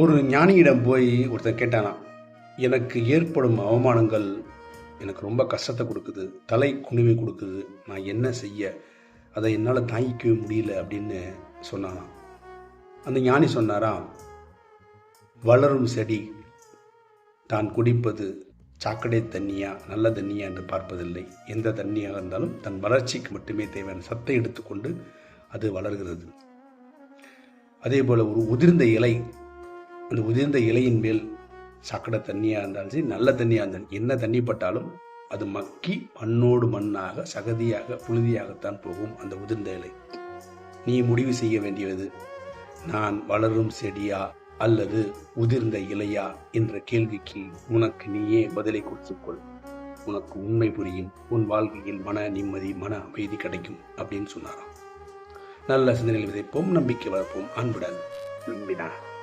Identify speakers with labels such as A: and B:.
A: ஒரு ஞானியிடம் போய் ஒருத்தர் கேட்டானாம் எனக்கு ஏற்படும் அவமானங்கள் எனக்கு ரொம்ப கஷ்டத்தை கொடுக்குது தலை குனிவை கொடுக்குது நான் என்ன செய்ய அதை என்னால் தாங்கிக்கவே முடியல அப்படின்னு சொன்னானாம். அந்த ஞானி சொன்னாராம் வளரும் செடி தான் குடிப்பது சாக்கடை தண்ணியா நல்ல தண்ணியா என்று பார்ப்பதில்லை. எந்த தண்ணியாக இருந்தாலும் தன் வளர்ச்சிக்கு மட்டுமே தேவையான சத்தை எடுத்துக்கொண்டு அது வளர்கிறது. அதே போல் ஒரு உதிர்ந்த இலை அந்த உதிர்ந்த இலையின் மேல் சக்கடை தண்ணியாக இருந்தாலும் சரி நல்ல தண்ணியாக இருந்தாலும் என்ன தண்ணி பட்டாலும் அது மக்கி மண்ணோடு மண்ணாக சகதியாக புழுதியாகத்தான் போகும் அந்த உதிர்ந்த இலை. நீ முடிவு செய்ய வேண்டியது நான் வளரும் செடியா அல்லது உதிர்ந்த இலையா என்ற கேள்விக்கு உனக்கு நீயே பதிலை கொடுத்துக்கொள் உனக்கு உண்மை புரியும் உன் வாழ்க்கையில் மன நிம்மதி மன அமைதி கிடைக்கும் அப்படின்னு சொன்னாராம். நல்ல சிந்தனையில் விதைப்போம் நம்பிக்கை வளர்ப்போம். அன்புடன் நம்பினார்.